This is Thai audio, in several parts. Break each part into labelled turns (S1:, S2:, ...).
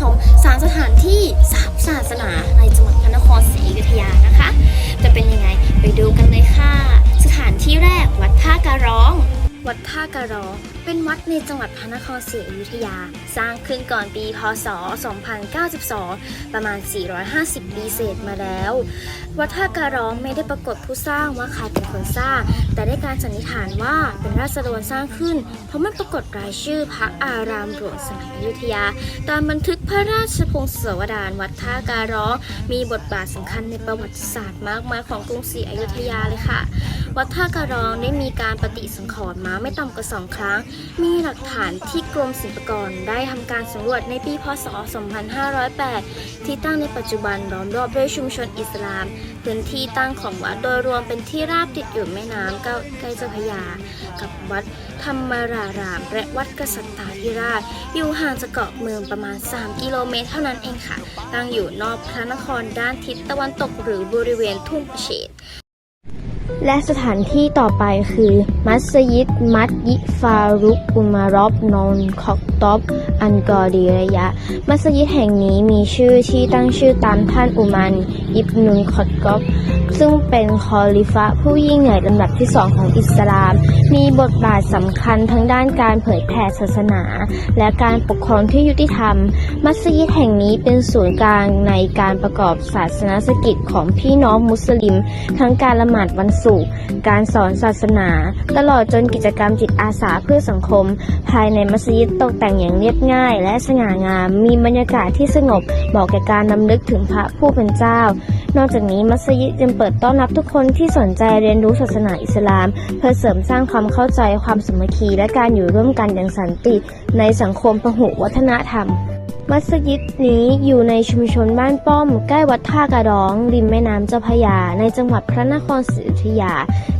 S1: ชมสามสถานที่สามศาสนาในจังหวัดพระนครศรีอยุธยานะคะ จะเป็นยังไงไปดูกันเลยค่ะ สถานที่แรกวัดท่าการร้อง วัดท่าการร้องเป็นวัดในจังหวัดพระนครศรีอยุธยา สร้างขึ้นก่อนปีพศ 2092 ประมาณ 450 ปีเศษมาแล้ว วัดท่าการร้องไม่ได้ปรากฏผู้สร้างว่าใครเป็นคนสร้าง แต่ได้การสันนิษฐานว่าเป็นราษฎรสร้างขึ้น เพราะไม่ปรากฏรายชื่อพระอารามหลวงสมัยอยุธยา ตามบันทึก พระราชพงศาวดารวัดท่าการ้อง มีบทบาทสำคัญในประวัติศาสตร์มากมายของกรุงศรีอยุธยาเลยค่ะ วัดท่าการ้องได้มีการปฏิสังขรณ์มาไม่ต่ำกว่าสองครั้ง มีหลักฐานที่กรมศิลปากรได้ทำการสำรวจในปีพศ 2508 ที่ตั้งในปัจจุบันล้อมรอบด้วยชุมชนอิสลาม พื้นที่ตั้งของวัดโดยรวมเป็นที่ราบติดอยู่แม่น้ำใกล้เจ้าพยา กับวัดธรรมราราม และวัดกษัตริย์ธิราช อยู่ห่างจากเกาะเมืองประมาณ 3 กิโลเมตรเท่านั้นเองค่ะ ตั้งอยู่นอกพระนครด้านทิศตะวันตกหรือบริเวณทุ่งเฉดและสถานที่ต่อไปคือ มัสยิดมัดยิฟารุกอุมารอบนอนคอก ตอบอันกอดีระยะ มัสยิดแห่งนี้มีชื่อที่ตั้งชื่อตามท่านอุมันอิบนุลคอตกอบซึ่งเป็นคอลิฟะผู้ยิ่งใหญ่ลำดับที่สองของอิสลาม มีบทบาทสำคัญทั้งด้านการเผยแผ่ศาสนา และการปกครองที่ยุติธรรม มัสยิดแห่งนี้เป็นศูนย์กลางในการประกอบศาสนาสกิจของพี่น้องมุสลิม ทั้งการละหมาดวันศุกร์การสอนศาสนา ตลอดจนกิจกรรมจิตอาสาเพื่อสังคม ภายในมัสยิดตกแต่งอย่างเรียบง่ายและสง่างาม มีบรรยากาศที่สงบเหมาะแก่การนำลึกถึงพระผู้เป็นเจ้า นอกจากนี้มัสยิดยังเปิดต้อนรับทุกคนที่สนใจเรียนรู้ศาสนาอิสลาม เพื่อเสริมสร้างความเข้าใจความสมัคคี และการอยู่ร่วมกันอย่างสันติ ในสังคมพหุวัฒนธรรม มัสยิดนี้อยู่ในชุมชนบ้านป้อม ใกล้วัดท่ากระดอง ริมแม่น้ำเจ้าพระยา ในจังหวัดพระนครศรีอยุธยา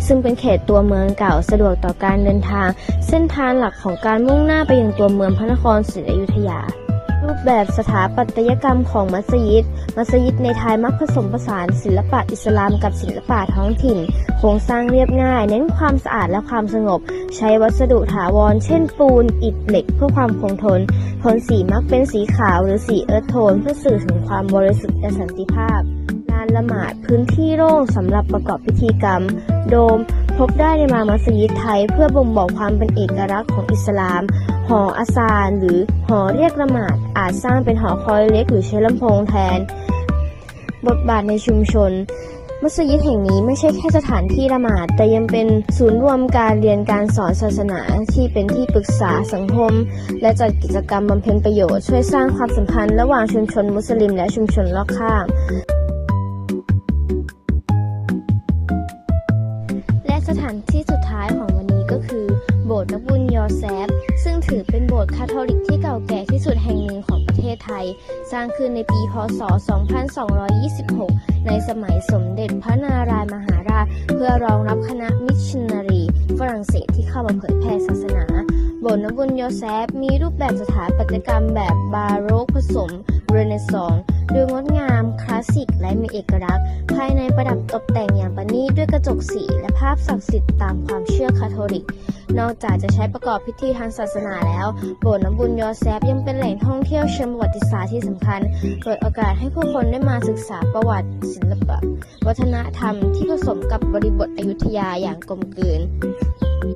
S1: ซึ่งเป็นเขตตัวเมืองเก่าสะดวกต่อการเดินทาง เส้นทางหลักของการมุ่งหน้าไปยังตัวเมืองพระนครศรีอยุธยารูปแบบสถาปัตยกรรมของมัสยิด มัสยิดในไทยมักผสมผสานศิลปะอิสลามกับศิลปะท้องถิ่น โครงสร้างเรียบง่าย เน้นความสะอาดและความสงบ ใช้วัสดุถาวร เช่นปูน อิฐเหล็กเพื่อความคงทน โทนสีมักเป็นสีขาวหรือสีเอิร์ธโทน เพื่อสื่อถึงความบริสุทธิ์และสันติภาพลานละหมาดพื้นที่โล่งสำหรับประกอบพิธีกรรม โดมพบได้ในมามัสยิดไทย เพื่อบ่งบอกความเป็นเอกลักษณ์ของอิสลาม หออาซาน หรือหอเรียกละหมาดอาจสร้างเป็นหอคอยเล็กหรือใช้ลำโพงแทน บทบาทในชุมชน มัสยิดแห่งนี้ไม่ใช่แค่สถานที่ละหมาด แต่ยังเป็นศูนย์รวมการเรียนการสอนศาสนาที่เป็นที่ปรึกษาสังคม และจัดกิจกรรมบำเพ็ญประโยชน์ช่วยสร้างความสัมพันธ์ระหว่างชุมชนมุสลิมและชุมชนรอบข้างและสถานที่สุดท้ายของวันนี้ก็คือ โบสถ์นบุญยอแซฟซึ่งถือเป็นโบสถ์คาทอลิกที่เก่าแก่ที่สุดแห่งหนึ่ง ศไทย สร้างขึ้นในปีพศ 2226 ในสมัยสมเด็จพระนารายมหาราช เพื่อรองรับคณะมิชชันนารี ฝรั่งเศสที่เข้ามาเผยแพร่ศาสนาโบสถ์นบุญยอแซฟมีรูปแบบสถาปัตยกรรมแบบบาโรกผสมเรเนซองส์ ดูงดงาม คลาสสิก และมีเอกลักษณ์ ภายในประดับตกแต่งอย่างประณีตด้วยกระจกสีและภาพศักดิ์สิทธิ์ตามความเชื่อคาทอลิก นอกจากจะใช้ประกอบพิธีทางศาสนาแล้ว โบสถ์น้ำบุญยอแซฟยังเป็นแหล่งท่องเที่ยวเชิงประวัติศาสตร์ที่สำคัญ เปิดโอกาสให้ผู้คนได้มาศึกษาประวัติ ศิลปะ วัฒนธรรมที่ผสมกับบริบทอยุธยาอย่างกลมกลืน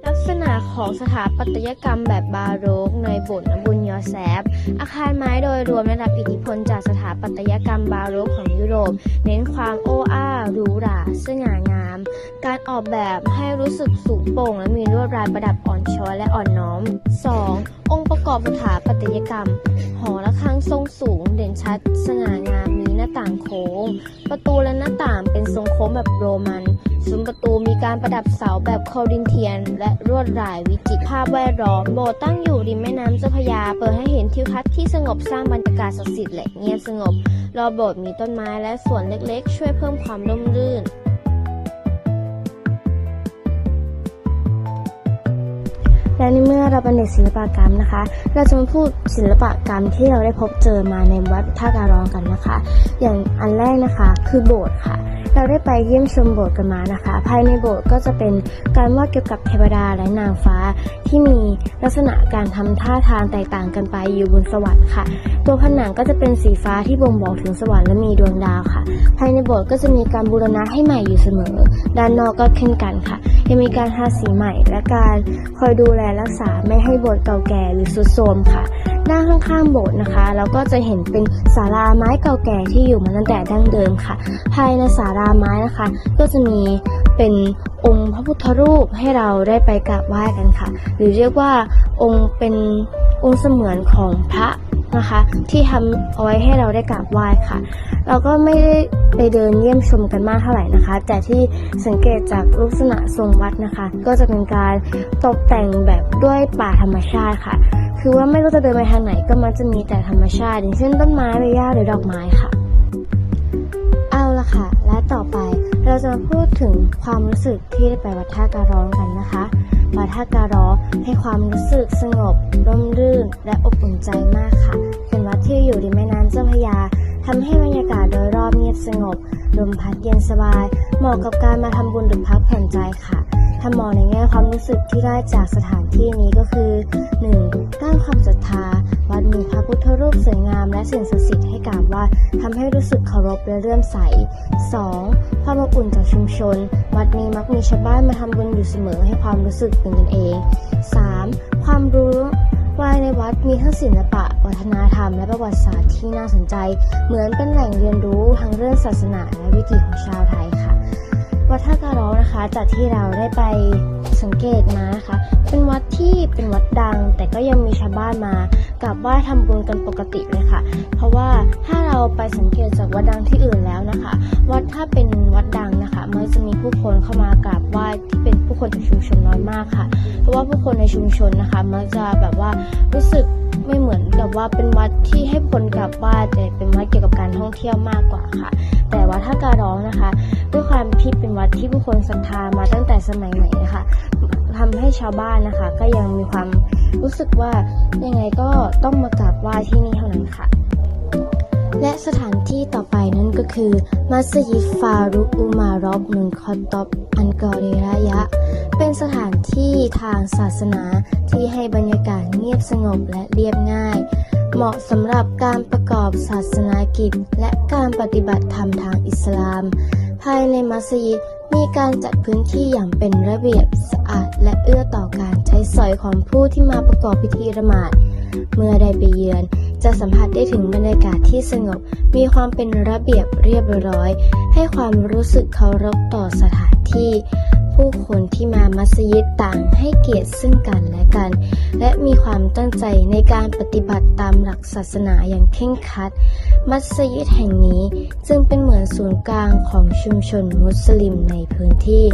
S1: ลักษณะของสถาปัตยกรรมแบบบาโรกในโบสถ์นบุญยอแซฟอาคารไม้โดยรวมได้รับอิทธิพลจากสถาปัตยกรรมบาโรกของยุโรป เน้นความโอ้อาหรูหราสง่างาม การออกแบบให้รู้สึกสูงโปร่ง และมีลวดลายประดับอ่อนช้อยและอ่อนน้อม 2. องค์ประกอบสถาปัตยกรรม หอระฆังทรงสูง เด่นชัด สง่างามมีหน้าต่างโค้ง ประตูและหน้าต่างเป็นทรงโค้งแบบโรมัน ซุ้มประตูมีการประดับเสาแบบโครินเทียน และลวดลายวิจิตรภาพแวดล้อม โบสถ์ตั้งอยู่ริมแม่น้ำเจ้าพยา เปิดให้เห็นทิวทัศน์ที่สงบสร้างบรรยากาศศักดิ์สิทธิ์และเงียบสงบ รอบโบสถ์มีต้นไม้และสวนเล็กๆ ช่วยเพิ่มความร่มรื่นและในเมื่อเราเป็นเด็กศิลปกรรมนะคะ เราจะมาพูดศิลปกรรมที่เราได้พบเจอมาในวัดท่าการร้องกันนะคะ อย่างอันแรกนะคะคือโบสถ์ค่ะ
S2: เราได้ไปเยี่ยมชมโบสถ์กันมานะคะ ภายในโบสถ์ก็จะเป็นการวาดเกี่ยวกับเทวดาและนางฟ้า ที่มีลักษณะการทำท่าทางแตกต่างกันไปอยู่บนสวรรค์ค่ะ ตัวผนังก็จะเป็นสีฟ้าที่บ่งบอกถึงสวรรค์และมีดวงดาวค่ะ ภายในโบสถ์ก็จะมีการบูรณะให้ใหม่อยู่เสมอ ด้านนอกก็เช่นกันค่ะ ยังมีการทาสีใหม่ และการคอยดูแลรักษาไม่ให้โบสถ์เก่าแก่หรือทรุดโทรมค่ะด้านข้างๆโบสถ์นะคะ เราก็จะเห็นเป็นศาลาไม้เก่าแก่ที่อยู่มาตั้งแต่ดั้งเดิมค่ะ ภายในศาลาไม้นะคะ ก็จะมีเป็นองค์พระพุทธรูปให้เราได้ไปกราบไหว้กันค่ะ หรือเรียกว่าองค์เป็นองค์เสมือนของพระนะคะที่ทำเอาไว้ให้เราได้กราบไหว้ค่ะ เราก็ไม่ได้ไปเดินเยี่ยมชมกันมากเท่าไหร่นะคะ แต่ที่สังเกตจากลักษณะทรงวัดนะคะ ก็จะเป็นการตกแต่งแบบด้วยป่าธรรมชาติค่ะ คือว่าไม่รู้จะเดินไปทางไหนก็มักจะมีแต่ธรรมชาติ อย่างเช่นต้นไม้ใบหญ้าหรือดอกไม้ค่ะ ค่ะ และต่อไปเราจะมาพูดถึงความรู้สึกที่ได้ไปวัดท่าการร้องกันนะคะวัดท่าการร้องให้ความรู้สึกสงบร่มรื่น และอบอุ่นใจมากค่ะ เป็นวัดที่อยู่ริมแม่น้ำเจ้าพระยาทำให้บรรยากาศโดยรอบเงียบสงบลมพัดเย็นสบาย เหมาะกับการมาทำบุญหรือพักผ่อนใจค่ะ ถ้ามองในแง่ความรู้สึกที่ได้จากสถานที่นี้ก็คือ 1. ด้านความศรัทธา วัดมีพระพุทธรูปสวยงามและสิ่งศักดิ์สิทธิ์ให้กราบไหว่าทำให้รู้สึกเคารพและเลื่อมใส 2. ความอบอุ่นจากชุมชน วัดนี้มักมีชาวบ้านมาทำบุญอยู่เสมอให้ความรู้สึกเป็นกันเอง 3. ความรู้ว่าในวัดมีทั้งศิลปะ วัฒนธรรม และประวัติศาสตร์ที่น่าสนใจ เหมือนเป็นแหล่งเรียนรู้ทั้งเรื่องศาสนาและวิถีของชาวไทยค่ะ วัดท่าการร้องนะคะ จากที่เราได้ไปสังเกตมานะคะ เป็นวัดที่เป็นวัดดัง แต่ก็ยังมีชาวบ้านมากราบไหว้ทำบุญกันปกติเลยค่ะ เพราะว่าถ้าเราไปสังเกตจากวัดดังที่อื่นแล้วนะคะ วัดถ้าเป็นวัดดังนะคะมันจะมีผู้คนเข้ามากราบไหว้ที่เป็นผู้คนจากชุมชนน้อยมากค่ะ เพราะว่าผู้คนในชุมชนนะคะมักจะแบบว่ารู้สึก ไม่เหมือนกับว่าเป็นวัดที่ให้คนกลับไหว้แต่เป็นวัดเกี่ยวกับการท่องเที่ยวมากกว่าค่ะ แต่วัดท่าการร้องนะคะ ด้วยความที่เป็นวัดที่ผู้คนศรัทธามาตั้งแต่สมัยไหนนะคะทำให้ชาวบ้านนะคะ ก็ยังมีความรู้สึกว่ายังไงก็ต้องมากราบไหว้ที่นี่เท่านั้นค่ะ และสถานที่ต่อไป ก็คือมัสยิดฟารุกอุมารอบนุนคอนตอบอันกอริระยะ เป็นสถานที่ทางศาสนาที่ให้บรรยากาศเงียบสงบและเรียบง่าย เหมาะสำหรับการประกอบศาสนากิจ และการปฏิบัติธรรมทางอิสลาม ภายในมัสยิดมีการจัดพื้นที่อย่างเป็นระเบียบสะอาด และเอื้อต่อการใช้สอยของผู้ที่มาประกอบพิธีละหมาด เมื่อได้ไปเยือน จะสัมผัสได้ถึงบรรยากาศที่สงบ มีความเป็นระเบียบเรียบร้อย ให้ความรู้สึกเคารพต่อสถานที่ ผู้คนที่มามัสยิดต่างให้เกียรติซึ่งกันและกัน และมีความตั้งใจในการปฏิบัติตามหลักศาสนาอย่างเคร่งครัด มัสยิดแห่งนี้จึงเป็นเหมือนศูนย์กลางของชุมชนมุสลิมในพื้นที่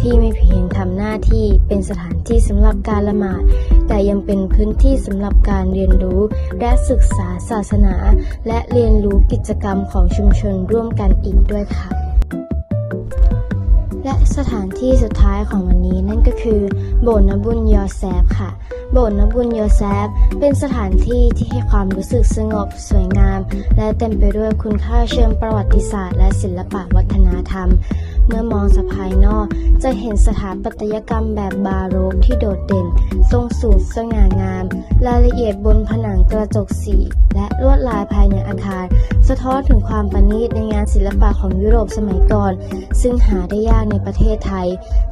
S2: ที่ไม่เพียงทำหน้าที่เป็นสถานที่สำหรับการละหมาด แต่ยังเป็นพื้นที่สำหรับการเรียนรู้ และศึกษาศาสนา และเรียนรู้กิจกรรมของชุมชนร่วมกันอีกด้วยค่ะ และสถานที่สุดท้ายของวันนี้นั่นก็คือ โบสถ์นบุญยอแซฟค่ะ โบสถ์นบุญยอแซฟเป็นสถานที่ที่ให้ความรู้สึกสงบ สวยงาม และเต็มไปด้วยคุณค่าเชิงประวัติศาสตร์ และศิลปะวัฒนธรรม เมื่อมองจากภายนอก จะเห็นสถาปัตยกรรมแบบบาโรกที่โดดเด่น ทรงสูงสง่างาม รายละเอียดบนผนังกระจกสี และลวดลายภายในอาคาร สะท้อนถึงความประณีตในงานศิลปะของยุโรปสมัยก่อน ซึ่งหาได้ยากในประเทศไทย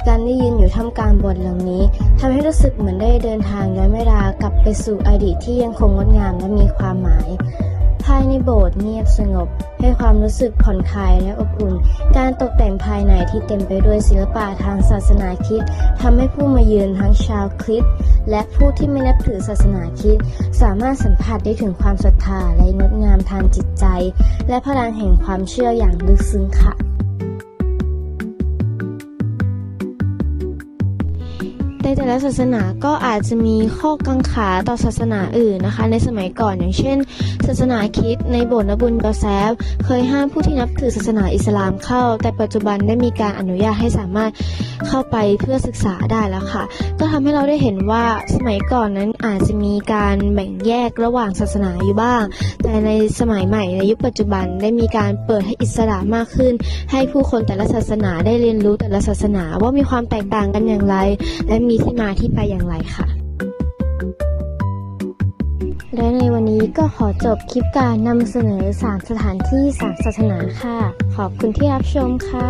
S2: การได้ยืนอยู่ท่ามกลางบสถ์เหล่านี้ทำให้รู้สึกเหมือนได้เดินทางย้อนเวลากลับไปสู่อดีตที่ยังคงงดงามและมีความหมาย ภายในโบสถ์เงียบสงบ ให้ความรู้สึกผ่อนคลายและอบอุ่น การตกแต่งภายในที่เต็มไปด้วยศิลปะทางศาสนาคริดทำให้ผู้มาเยือนทั้งชาวคริสต์และผู้ที่ไม่นับถือศาสนาคริดสามารถสัมผัสได้ถึงความศรัทธาและงดงามทางจิตใจ และพลังแห่งความเชื่ออย่างลึกซึ้งค่ะ แต่ละศาสนาก็อาจจะมีข้อกังขาต่อศาสนาอื่นนะคะ ในสมัยก่อนอย่างเช่น ศาสนาคริดในบสถ์นบุญกอแซฟเคยห้ามผู้ที่นับถือศาสนาอิสลามเข้า แต่ปัจจุบันได้มีการอนุญาตให้สามารถเข้าไปเพื่อศึกษาได้แล้วค่ะ ก็ทำให้เราได้เห็นว่าสมัยก่อนนั้นอาจจะมีการแบ่งแยกระหว่างศาสนาอยู่บ้าง แต่ในสมัยใหม่ในยุคปัจจุบันได้มีการเปิดให้อิสระมากขึ้น ให้ผู้คนแต่ละศาสนาได้เรียนรู้แต่ละศาสนาว่ามีความแตกต่างกันอย่างไร และมีที่มาที่ไปอย่างไรค่ะ และในวันนี้ก็ขอจบคลิปการนำเสนอ3สถานที่3ศาสนาค่ะ ขอบคุณที่รับชมค่ะ